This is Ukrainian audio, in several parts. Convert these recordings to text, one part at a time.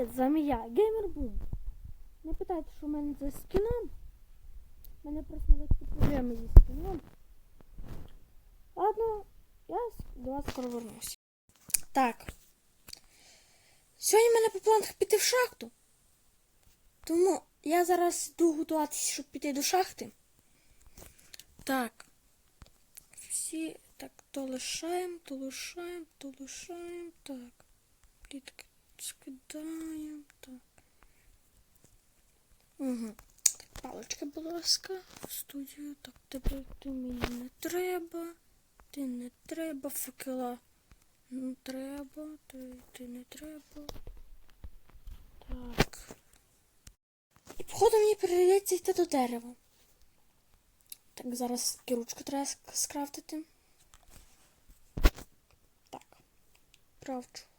Привіт, з вами я, Геймербум. Не питайте, що в мене за скіном. У мене просто невеличкі проблеми зі скіном. Ладно, я до вас скоро. Так. Сьогодні в мене по планах піти в шахту. Тому я зараз йду готуватися, щоб піти до шахти. Так. Всі так, то лишаємо, то лишаємо, то лишаємо. Так. Клітки скидаємо. Так. Угу. Так, палички, будь ласка, в студію. Так, тебе ти мені не треба. Ти не треба, факела. Не треба, ти, ти не треба. Так. І походу мені прийдеться йти до дерева. Так, зараз кіручку треба скрафтити. Так. Крафчу.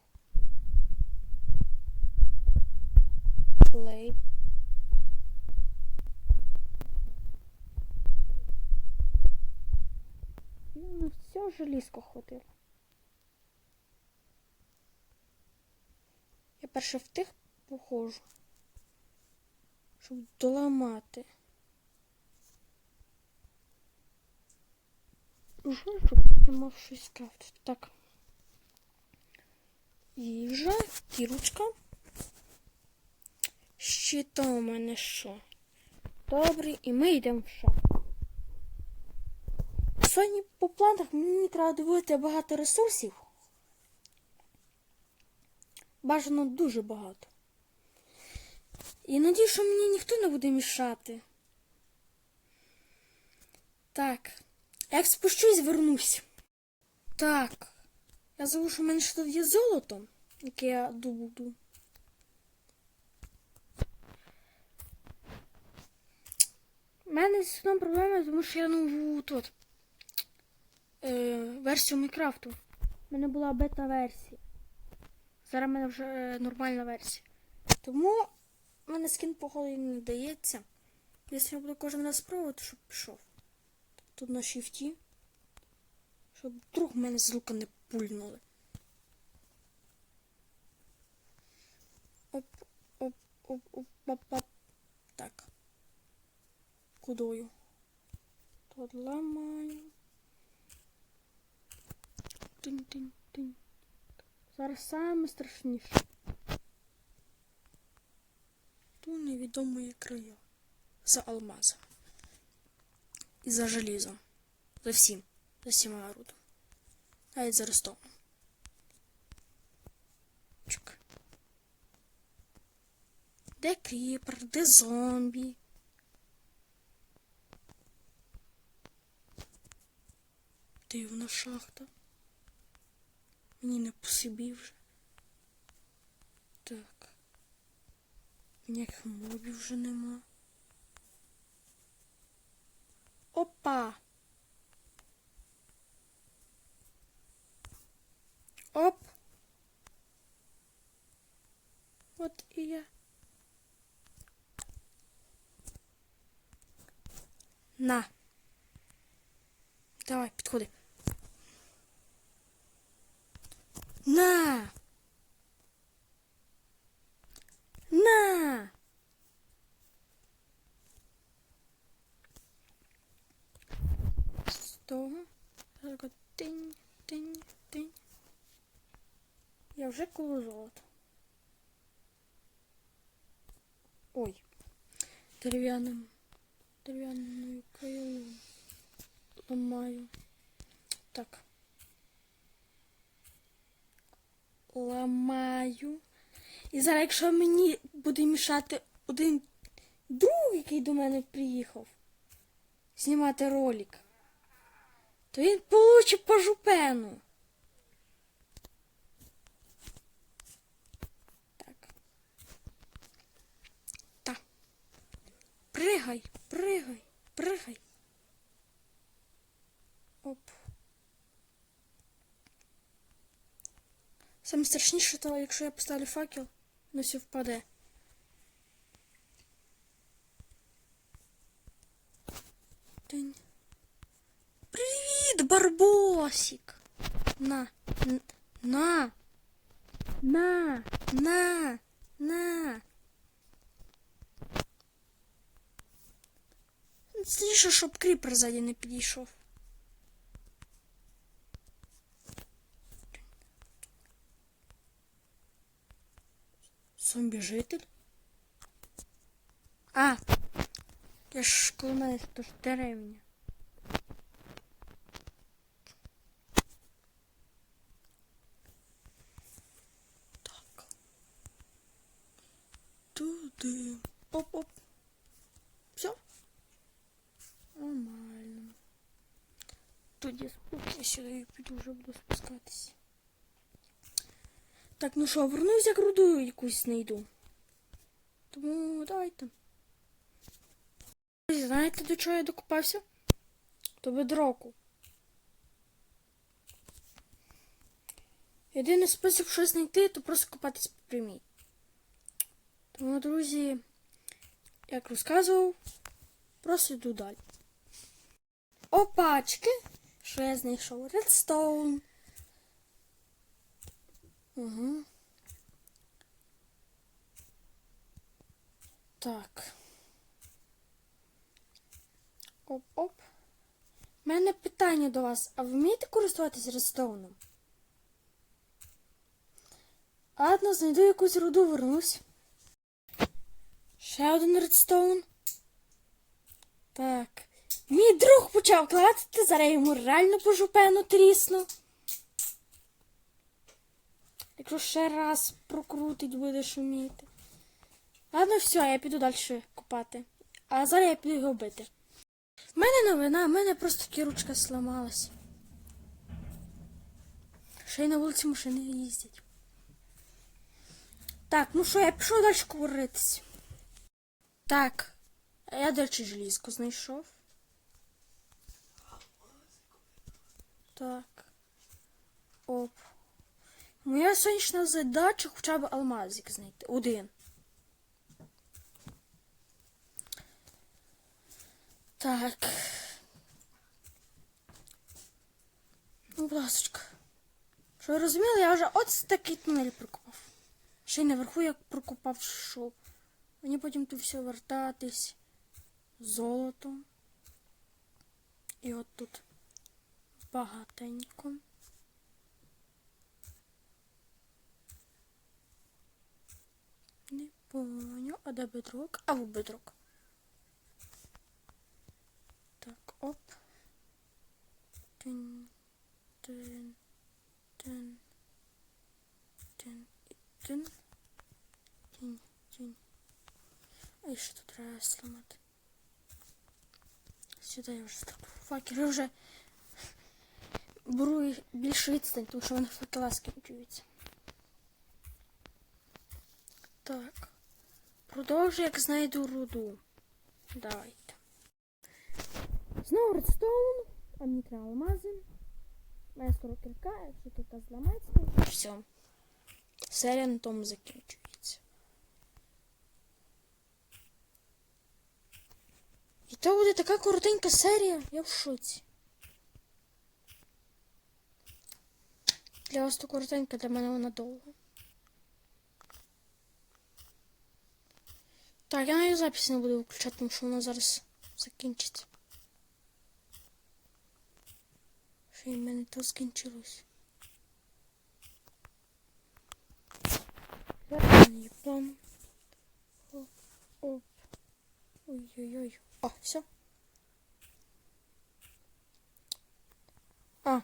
Плей. Ну, все желізко хватило. Я перше в тих походжу, щоб доламати. Уже, щоб я мав щось скрафтити. Так. Їжа, кірочка. Щита у мене що? Добре, і ми йдемо в шахту. Сьогодні по планах мені треба добути багато ресурсів. Бажано дуже багато. І надію, що мені ніхто не буде мішати. Так. Як спущусь, вернусь. Так. Я мене ще тут є золото, яке я добуду. У мене з цим проблема, тому що я нову тут е, версію Майнкрафту. У мене була бета-версія. Зараз в мене вже е, нормальна версія. Тому в мене скін, походу, не дається. Якщо я буду кожен раз спробувати, щоб пішов. Тут на шифті. Щоб вдруг мене з лука не пульнули. Оп, оп, оп, оп, оп, оп. Так. Кудою? Тут ламаю. Тинь-тинь-тинь. Зараз саме страшніше. Ту невідомої края. За алмазом. І за желізом. За всім. За всіма орудами. Навіть за ростом. Чик. Де кріпер, де зомбі? Дивна шахта. Мені не по собі вже. Так. Ніяких мобів вже нема. Опа! Оп! От і я. На. Давай, підходи. На. На. От тинь, тинь, тинь. Я вже коло золота. Ой. Дерев'яним. Дерев'яною кайлою. Ламаю. Так. Ламаю. І зараз, якщо мені буде мішати один друг, який до мене приїхав, знімати ролик, то він получить по жупену. Так. Та. Пригай, пригай, пригай. Оп. Саме страшніше, то якщо я поставлю факел, воно все впаде. Привіт, барбосик! На, на, на, на, На. Сліше, щоб кріпер ззаді не підійшов. Зомбі-житель? А, я ж коли мене то ж деревня. Так. Туди. Оп-оп. Все. Нормально. Тоді спокій сюди і піду вже буду спускатися. Так, ну що, вернусь, як руду якусь знайду. Тому давайте. Знаєте, до чого я докупався? До бедроку. Єдиний спосіб щось знайти, то просто копатись по прямій. Тому, друзі, як розказував, просто йду далі. Опачки! Що я знайшов? Редстоун. Угу. Так. Оп-оп. У мене питання до вас. А ви вмієте користуватись редстоуном? Ладно, знайду якусь руду, вернусь. Ще один редстоун. Так. Мій друг почав клацати, зараз я йому реально по жупену трісну. Якщо ще раз прокрутить, буде шуміти. Ладно, все, я піду далі купати. А зараз я піду його бити. В мене новина, в мене просто таки ручка сламалась. Ще й на вулиці машини їздять. Так, ну що, я пішов далі куритись. Так, я далі желізку знайшов. Так. Оп. Моя сонячна задача хоча б алмазик знайти. Один. Так. Ну, будь ласочка. Що ви розуміли, я вже от такий тунель прокопав. Ще й наверху я прокопав що. Мені потім тут все вертатись золотом. І от тут багатенько. понял. А де бедрок? А в бедрок. Так, оп. Тин, тин, тин, тин, і тин, тин, тин. А ще тут треба сломати. Сюди я вже ставлю факели вже беру їх більше відстань, тому що вони факела скінчуються. Так. Продовжую, як знайду руду. Давайте. Знову редстоун, а мені треба. Моя скоро кілька, якщо кілька зламається, то все. Серія на тому закінчується. І то буде така коротенька серія, я в шоці. Для вас то коротенька, для мене вона довга. Так, я навіть запис не буду виключати, тому що воно зараз закінчиться. Що і в мене то скінчилось. План. Оп, оп. Ой-ой-ой. О, все. А,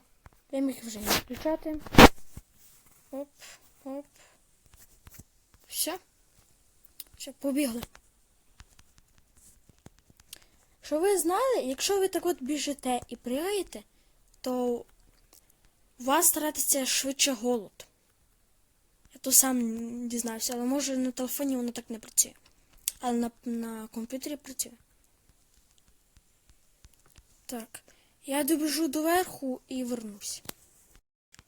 я міг вже не включати. Оп, оп. Все. Все, побігли. Що ви знали, якщо ви так от біжите і пригаєте, то у вас тратиться швидше голод. Я то сам дізнався, але може на телефоні воно так не працює. Але на, на комп'ютері працює. Так. Я добіжу до верху і вернусь.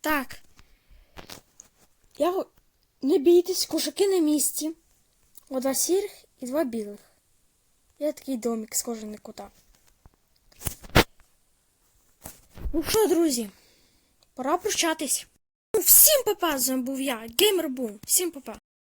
Так. Я... Не бійтесь, кошаки на місці. Два сірих і два білих. Я такий домик, схожий на кота. Ну що, друзі, пора прощатись. Ну, всім папа, з вами був я, Геймер Бум. Всім папа.